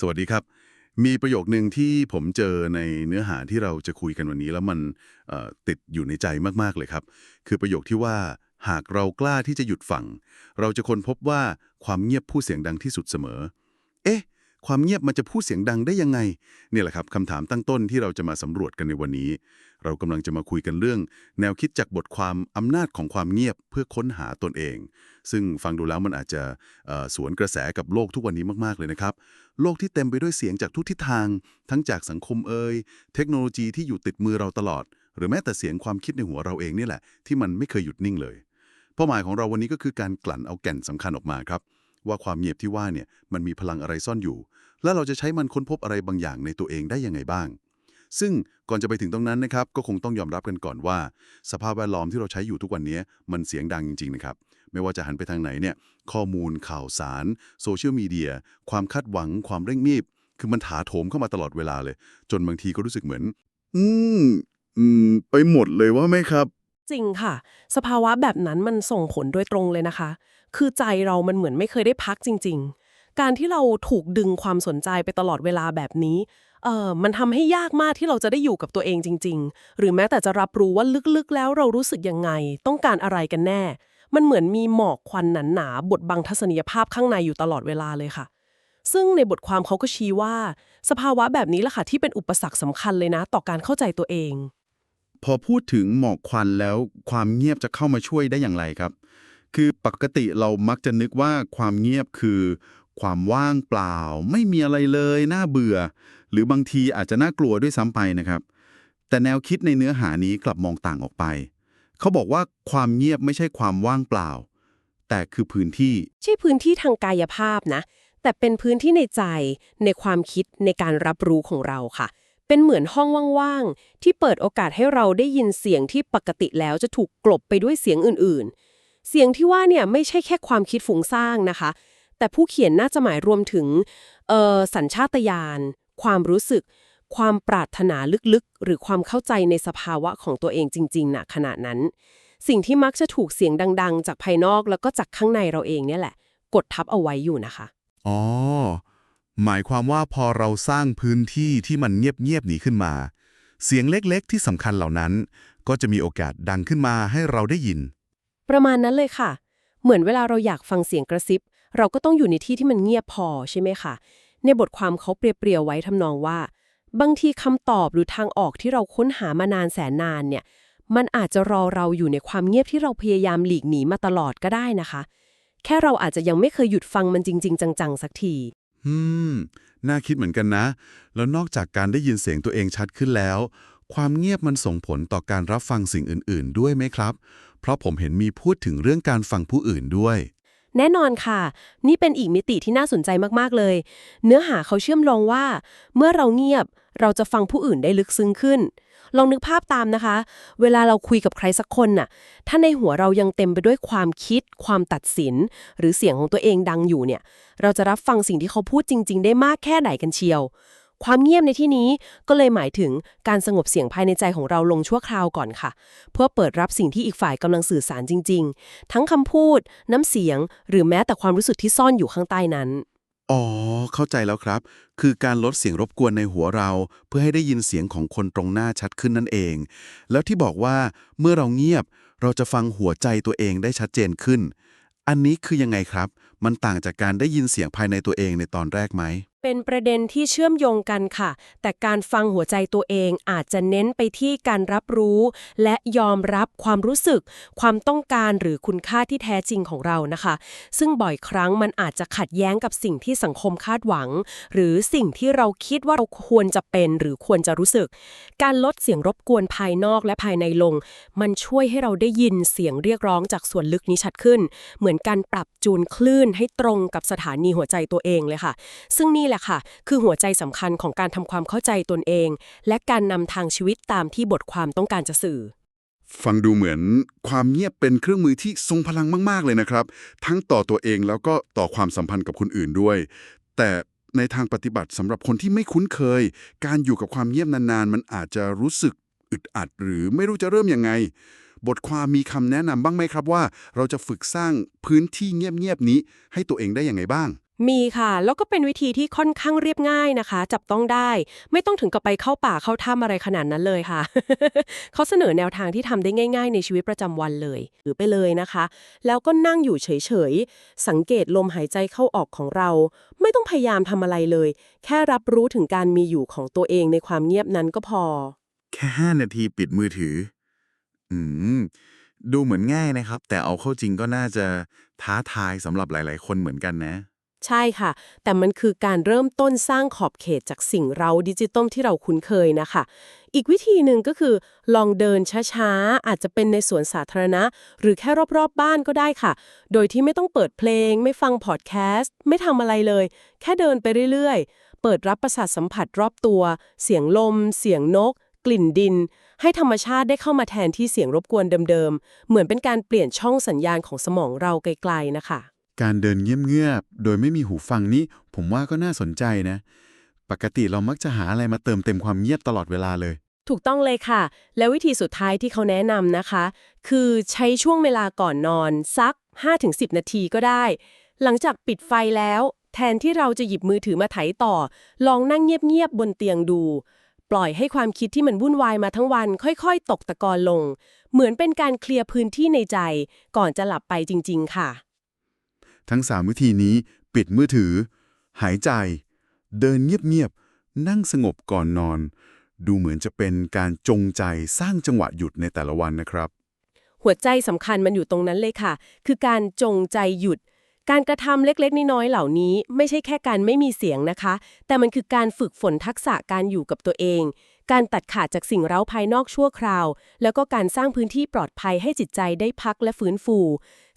สวัสดีครับ มีประโยคหนึ่งที่ผมเจอในเนื้อหาที่เราจะคุยกันวันนี้ แล้วมันติดอยู่ในใจมากๆเลยครับ คือประโยคที่ว่า หากเรากล้าที่จะหยุดฟังเราจะค้นพบว่าความเงียบพูดเสียงดังที่สุดเสมอ เอ๊ะ ความเงียบมันจะพูดเสียงดังได้ยังไงเนี่ยแหละครับคำถามตั้งต้นที่เราจะมาสำรวจกันในวันนี้ เรากำลังจะมาคุยกันเรื่อง แนวคิดจากบทความอำนาจของความเงียบเพื่อค้นหาตนเอง ซึ่งฟังดูแล้วมันอาจจะสวนกระแสกับโลกทุกวันนี้มากๆเลยนะครับ โลกที่เต็มไปด้วยเสียงจากทุกทิศทาง ทั้งจากสังคมเอ่ยเทคโนโลยีที่อยู่ติดมือเราตลอด หรือแม้แต่เสียงความคิดในหัวเราเองนี่แหละที่มันไม่เคยหยุดนิ่งเลยเป้าหมายของเราวันนี้ก็คือการกลั่นเอาแก่นสำคัญออกมาครับ ว่าความเงียบที่ว่าเนี่ยมันมีพลังอะไรซ่อนอยู่ และเราจะใช้มันค้นพบอะไรบางอย่างในตัวเองได้ยังไงบ้าง ซึ่งก่อนจะไปถึงตรงนั้นนะครับก็คงต้องยอมรับกันก่อนว่า สภาพแวดล้อมที่เราใช้อยู่ทุกวันนี้มันเสียงดังจริงๆนะครับไม่ว่าจะหันไปทางไหนเนี่ยข้อมูลข่าวสารโซเชียลมีเดียความคาดหวัง ความเร่งรีบ คือมันถาโถมเข้ามาตลอดเวลาเลย จนบางทีก็รู้สึกเหมือน อืมอืมไปหมดเลยว่าไหมครับ จริงค่ะ สภาวะแบบนั้นมันส่งผลโดยตรงเลยนะคะ คือใจเรามันเหมือนไม่เคยได้พักจริง ๆ การที่เราถูกดึงความสนใจไปตลอดเวลาแบบนี้ เอ่อ มันทำให้ยากมากที่เราจะได้อยู่กับตัวเองจริง ๆ หรือแม้แต่จะรับรู้ว่าลึกๆ แล้วเรารู้สึกยังไง ต้องการอะไรกันแน่ มันเหมือนมีหมอกควันหนาๆบดบังทัศนียภาพข้างในอยู่ตลอดเวลาเลยค่ะ ซึ่งในบทความเขาก็ชี้ว่า สภาวะแบบนี้แหละค่ะที่เป็นอุปสรรคสำคัญเลยนะ ต่อการเข้าใจตัวเอง พอพูดถึงหมอกควันแล้วความเงียบจะเข้ามาช่วยได้อย่างไรครับ คือปกติเรามักจะนึกว่าความเงียบคือ ความว่างเปล่า ไม่มีอะไรเลยน่าเบื่อ หรือบางทีอาจจะน่ากลัวด้วยซ้ำไปนะครับ แต่แนวคิดในเนื้อหานี้กลับมองต่างออกไป เขาบอกว่าความเงียบไม่ใช่ความว่างเปล่า แต่คือพื้นที่ใช่พื้นที่ทางกายภาพนะ แต่เป็นพื้นที่ในใจในความคิดในการรับรู้ของเราค่ะ เป็นเหมือนห้องว่างๆ ที่เปิดโอกาสให้เราได้ยินเสียงที่ปกติแล้วจะถูกกลบไปด้วยเสียงอื่นๆ เสียงที่ว่าเนี่ยไม่ใช่แค่ความคิดฟุ้งซ่านนะคะ แต่ผู้เขียนน่าจะหมายรวมถึงเอ่อสัญชาตญาณ ความรู้สึก ความปรารถนาลึกๆ หรือความเข้าใจในสภาวะของตัวเองจริงๆนะขณะนั้น สิ่งที่มักจะถูกเสียงดัง ๆ จากภายนอกแล้วก็จากข้างในเราเองเนี่ยแหละ กดทับเอาไว้อยู่นะคะ อ๋อ หมายความว่าพอเราสร้างพื้นที่ที่มันเงียบๆหนีขึ้นมา เสียงเล็กๆ ที่สำคัญเหล่านั้น ก็จะมีโอกาสดังขึ้นมาให้เราได้ยิน ประมาณนั้นเลยค่ะ เหมือนเวลาเราอยากฟังเสียงกระซิบ เราก็ต้องอยู่ในที่ที่มันเงียบพอใช่ไหมคะในบทความเขาเปรียบๆไว้ทำนองว่า บางทีคำตอบหรือทางออกที่เราค้นหามานานแสนนานเนี่ย มันอาจจะรอเราอยู่ในความเงียบที่เราพยายามหลีกหนีมาตลอดก็ได้นะคะ แค่เราอาจจะยังไม่เคยหยุดฟังมันจริง ๆ จังๆสักที อืม น่าคิดเหมือนกันนะ แล้วนอกจากการได้ยินเสียงตัวเองชัดขึ้นแล้ว ความเงียบมันส่งผลต่อการรับฟังสิ่งอื่น ๆ ด้วยไหมครับ เพราะผมเห็นมีพูดถึงเรื่องการฟังผู้อื่นด้วย แน่นอนค่ะ นี่เป็นอีกมิติที่น่าสนใจมาก ๆ เลย เนื้อหาเขาเชื่อมโยงว่า เมื่อเราเงียบ เราจะฟังผู้อื่นได้ลึกซึ้งขึ้น ลองนึกภาพตามนะคะ เวลาเราคุยกับใครสักคนน่ะ ถ้าในหัวเรายังเต็มไปด้วยความคิด ความตัดสิน หรือเสียงของตัวเองดังอยู่เนี่ย เราจะรับฟังสิ่งที่เขาพูดจริง ๆ ได้มากแค่ไหนกันเชียว ความเงียบในที่นี้ก็เลยหมายถึงการสงบเสียงภายในใจของเราลงชั่วคราวก่อนค่ะ เพื่อเปิดรับสิ่งที่อีกฝ่ายกำลังสื่อสารจริง ๆ ทั้งคำพูด น้ำเสียง หรือแม้แต่ความรู้สึกที่ซ่อนอยู่ข้างใต้นั้น อ๋อ เข้าใจแล้วครับ คือการลดเสียงรบกวนในหัวเรา เพื่อให้ได้ยินเสียงของคนตรงหน้าชัดขึ้นนั่นเอง แล้วที่บอกว่าเมื่อเราเงียบ เราจะฟังหัวใจตัวเองได้ชัดเจนขึ้น อันนี้คือยังไงครับ มันต่างจากการได้ยินเสียงภายในตัวเองในตอนแรกไหม เป็นประเด็นที่เชื่อมโยงกันค่ะ แต่การฟังหัวใจตัวเองอาจจะเน้นไปที่การรับรู้ และยอมรับความรู้สึก ความต้องการหรือคุณค่าที่แท้จริงของเรานะคะ ซึ่งบ่อยครั้งมันอาจจะขัดแย้งกับสิ่งที่สังคมคาดหวัง หรือสิ่งที่เราคิดว่าเราควรจะเป็นหรือควรจะรู้สึก การลดเสียงรบกวนภายนอกและภายในลง มันช่วยให้เราได้ยินเสียงเรียกร้องจากส่วนลึกนี้ชัดขึ้น เหมือนการปรับจูนคลื่นให้ตรงกับสถานีหัวใจตัวเองเลยค่ะ ซึ่งนี่แหละแหละค่ะ คือหัวใจสำคัญของการทำความเข้าใจตนเอง และการนำทางชีวิตตามที่บทความต้องการจะสื่อ ฟังดูเหมือนความเงียบเป็นเครื่องมือที่ทรงพลังมาก ๆ เลยนะครับ ทั้งต่อตัวเองแล้วก็ต่อความสัมพันธ์กับคนอื่นด้วย แต่ในทางปฏิบัติสำหรับคนที่ไม่คุ้นเคย การอยู่กับความเงียบนานๆ มันอาจจะรู้สึกอึดอัด หรือไม่รู้จะเริ่มยังไง บทความมีคำแนะนำบ้างไหมครับว่า เราจะฝึกสร้างพื้นที่เงียบๆนี้ให้ตัวเองได้ยังไงบ้าง มีค่ะ แล้วก็เป็นวิธีที่ค่อนข้างเรียบง่ายนะคะ จับต้องได้ ไม่ต้องถึงกับไปเข้าป่าเข้าถ้ำอะไรขนาดนั้นเลยค่ะ เขาเสนอแนวทางที่ทำได้ง่าย ๆ ในชีวิตประจำวันเลยหรือไปเลยนะคะ แล้วก็นั่งอยู่เฉยๆ สังเกตลมหายใจเข้าออกของเรา ไม่ต้องพยายามทำอะไรเลย แค่รับรู้ถึงการมีอยู่ของตัวเองในความเงียบนั้นก็พอ แค่ 5 นาทีปิดมือถือ อืม ดูเหมือนง่ายนะครับ แต่เอาเข้าจริงก็น่าจะท้าทายสำหรับหลาย ๆ คนเหมือนกันนะ ใช่ค่ะ แต่มันคือการเริ่มต้นสร้างขอบเขตจากสิ่งเราดิจิตอลที่เราคุ้นเคยนะคะ อีกวิธีหนึ่งก็คือ ลองเดินช้าๆ อาจจะเป็นในสวนสาธารณะ หรือแค่รอบๆบบ้านก็ได้ค่ะ โดยที่ไม่ต้องเปิดเพลง ไม่ฟังพอดแคสต์ ไม่ทำอะไรเลย แค่เดินไปเรื่อยๆ เปิดรับประสาทสัมผัสรอบตัว เสียงลม เสียงนก กลิ่นดิน ให้ธรรมชาติได้เข้ามาแทนที่เสียงรบกวนเดิมๆ เหมือนเป็นการเปลี่ยนช่องสัญญาณของสมองเราไกลๆนะคะ การเดินเงียบๆ โดยไม่มีหูฟังนี่ผมว่าก็น่าสนใจนะ ปกติเรามักจะหาอะไรมาเติมเต็มความเงียบตลอดเวลาเลย ถูกต้องเลยค่ะ แล้ววิธีสุดท้ายที่เขาแนะนำนะคะ คือใช้ช่วงเวลาก่อนนอนสัก 5-10 นาทีก็ได้ หลังจากปิดไฟแล้ว แทนที่เราจะหยิบมือถือมาไถต่อ ลองนั่งเงียบๆ บนเตียงดู ปล่อยให้ความคิดที่มันวุ่นวายมาทั้งวัน ค่อยๆ ตกตะกอนลง เหมือนเป็นการเคลียร์พื้นที่ในใจ ก่อนจะหลับไปจริง ๆ ค่ะ ทั้ง3วิธีนี้ปิดมือถือ หายใจ เดินเงียบๆ นั่งสงบก่อนนอน ดูเหมือนจะเป็นการจงใจสร้างจังหวะหยุดในแต่ละวันนะครับ หัวใจสำคัญมันอยู่ตรงนั้นเลยค่ะ คือการจงใจหยุด การกระทำเล็กๆ น้อยๆ เหล่านี้ ไม่ใช่แค่การไม่มีเสียงนะคะ แต่มันคือการฝึกฝนทักษะการอยู่กับตัวเอง การตัดขาดจากสิ่งเร้าภายนอกชั่วคราว แล้วก็การสร้างพื้นที่ปลอดภัยให้จิตใจได้พักและฟื้นฟู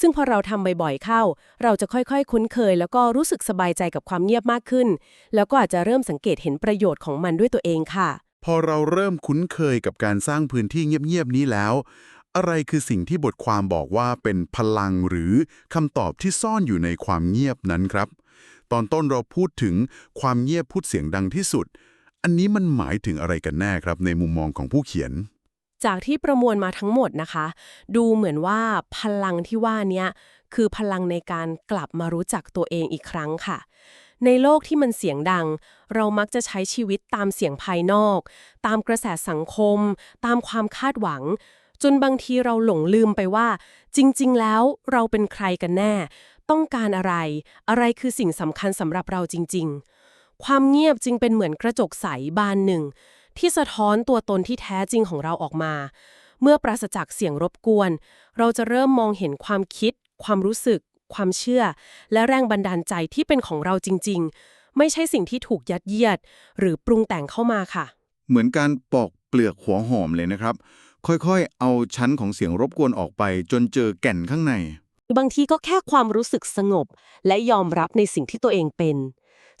ซึ่งพอเราทำบ่อยๆเข้า เราจะค่อยๆ คุ้นเคย แล้วก็รู้สึกสบายใจกับความเงียบมากขึ้น แล้วก็อาจจะเริ่มสังเกตเห็นประโยชน์ของมันด้วยตัวเองค่ะ พอเราเริ่มคุ้นเคยกับการสร้างพื้นที่เงียบๆนี้แล้ว อะไรคือสิ่งที่บทความบอกว่าเป็นพลังหรือคำตอบที่ซ่อนอยู่ในความเงียบนั้นครับ ตอนต้นเราพูดถึงความเงียบพูดเสียงดังที่สุด อันนี้มันหมายถึงอะไรกันแน่ครับในมุมมองของผู้เขียน จากที่ประมวลมาทั้งหมดนะคะ ดูเหมือนว่าพลังที่ว่านี้คือพลังในการกลับมารู้จักตัวเองอีกครั้งค่ะ ในโลกที่มันเสียงดัง เรามักจะใช้ชีวิตตามเสียงภายนอก ตามกระแสสังคม ตามความคาดหวัง จนบางทีเราหลงลืมไปว่า จริง ๆ แล้วเราเป็นใครกันแน่ ต้องการอะไร อะไรคือสิ่งสำคัญสำหรับเราจริง ๆ ความเงียบจึงเป็นเหมือนกระจกใสบานหนึ่ง ที่สะท้อนตัวตนที่แท้จริงของเราออกมา เมื่อปราศจากเสียงรบกวน เราจะเริ่มมองเห็นความคิด ความรู้สึก ความเชื่อ และแรงบันดาลใจที่เป็นของเราจริง ๆ ไม่ใช่สิ่งที่ถูกยัดเยียด หรือปรุงแต่งเข้ามาค่ะ เหมือนการปอกเปลือกหัวหอมเลยนะครับ ค่อยๆ เอาชั้นของเสียงรบกวนออกไป จนเจอแก่นข้างใน บางทีก็แค่ความรู้สึกสงบ และยอมรับในสิ่งที่ตัวเองเป็น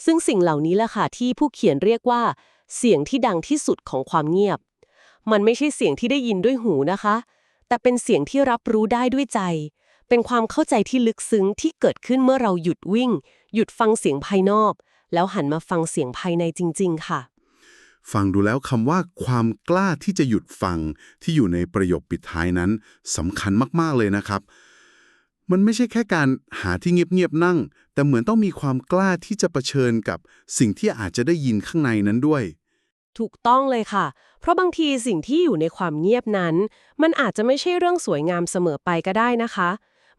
ซึ่งสิ่งเหล่านี้แหละค่ะที่ผู้เขียนเรียกว่า เสียงที่ดังที่สุดของความเงียบ มันไม่ใช่เสียงที่ได้ยินด้วยหูนะคะ แต่เป็นเสียงที่รับรู้ได้ด้วยใจ เป็นความเข้าใจที่ลึกซึ้งที่เกิดขึ้นเมื่อเราหยุดวิ่ง หยุดฟังเสียงภายนอก แล้วหันมาฟังเสียงภายในจริง ๆ ค่ะฟังดูแล้วคำว่าความกล้าที่จะหยุดฟังที่อยู่ในประโยคปิดท้ายนั้นสำคัญมาก ๆ เลยนะครับ มันไม่ใช่แค่การหาที่เงียบๆนั่ง แต่เหมือนต้องมีความกล้าที่จะะเผชิญกับสิ่งที่อาจจะได้ยินข้างในนั้นด้วย ถูกต้องเลยค่ะ เพราะบางทีสิ่งที่อยู่ในความเงียบนั้น มันอาจจะไม่ใช่เรื่องสวยงามเสมอไปก็ได้นะคะ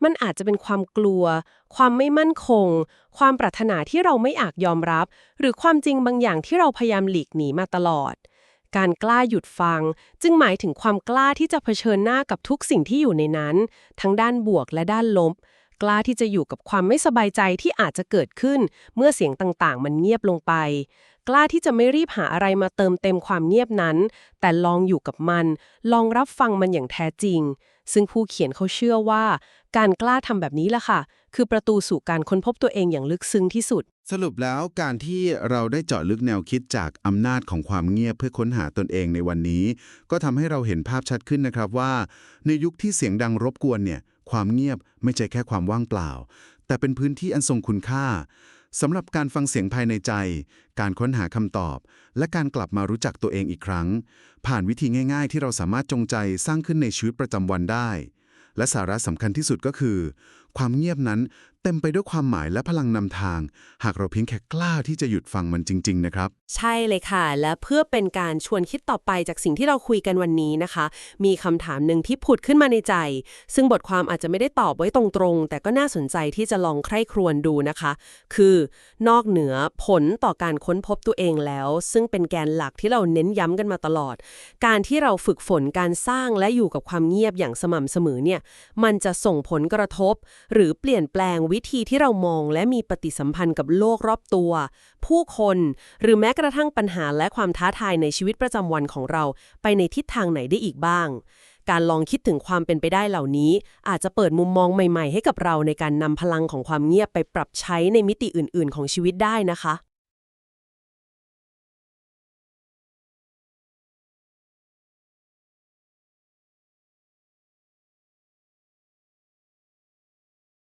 มันอาจจะเป็นความกลัว ความไม่มั่นคง ความปรารถนาที่เราไม่อาจยอมรับ หรือความจริงบางอย่างที่เราพยายามหลีกหนีมาตลอด การกล้าหยุดฟัง จึงหมายถึงความกล้าที่จะเผชิญหน้ากับทุกสิ่งที่อยู่ในนั้น ทั้งด้านบวกและด้านลบ กล้าที่จะอยู่กับความไม่สบายใจที่อาจจะเกิดขึ้น เมื่อเสียงต่างๆ มันเงียบลงไป กล้าที่จะไม่รีบหาอะไรมาเติมเต็มความเงียบนั้น แต่ลองอยู่กับมัน ลองรับฟังมันอย่างแท้จริง ซึ่งผู้เขียนเขาเชื่อว่า การกล้าทำแบบนี้ล่ะค่ะ คือประตูสู่การค้นพบตัวเองอย่างลึกซึ้งที่สุด สรุปแล้วการที่เราได้เจาะลึกแนวคิดจากอำนาจของความเงียบเพื่อค้นหาตนเองในวันนี้ ก็ทำให้เราเห็นภาพชัดขึ้นนะครับว่า ในยุคที่เสียงดังรบกวนเนี่ย ความเงียบไม่ใช่แค่ความว่างเปล่า แต่เป็นพื้นที่อันทรงคุณค่า สำหรับการฟังเสียงภายในใจ การค้นหาคำตอบ และการกลับมารู้จักตัวเองอีกครั้ง ผ่านวิธีง่ายๆ ที่เราสามารถจงใจสร้างขึ้นในชีวิตประจำวันได้ และสาระสำคัญที่สุดก็คือ ความเงียบนั้น เต็มไปด้วยความหมายและพลังนำทาง หากเราเพียงแค่กล้าที่จะหยุดฟังมันจริง ๆ นะครับ ใช่เลยค่ะ และเพื่อเป็นการชวนคิดต่อไปจากสิ่งที่เราคุยกันวันนี้นะคะ มีคำถามหนึ่งที่ผุดขึ้นมาในใจ ซึ่งบทความอาจจะไม่ได้ตอบไว้ตรงๆ แต่ก็น่าสนใจที่จะลองใคร่ครวญดูนะคะ คือนอกเหนือผลต่อการค้นพบตัวเองแล้ว ซึ่งเป็นแกนหลักที่เราเน้นย้ำกันมาตลอด การที่เราฝึกฝนการสร้างและอยู่กับความเงียบอย่างสม่ำเสมอเนี่ยมันจะส่งผลกระทบ หรือเปลี่ยนแปลงวิธีที่เรามองและมีปฏิสัมพันธ์กับโลกรอบตัว ผู้คนหรือแม้กระทั่งปัญหาและความท้าทายในชีวิตประจำวันของเรา ไปในทิศทางไหนได้อีกบ้าง การลองคิดถึงความเป็นไปได้เหล่านี้ อาจจะเปิดมุมมองใหม่ ๆ ให้กับเราในการนำพลังของความเงียบไปปรับใช้ในมิติอื่น ๆ ของชีวิตได้นะคะ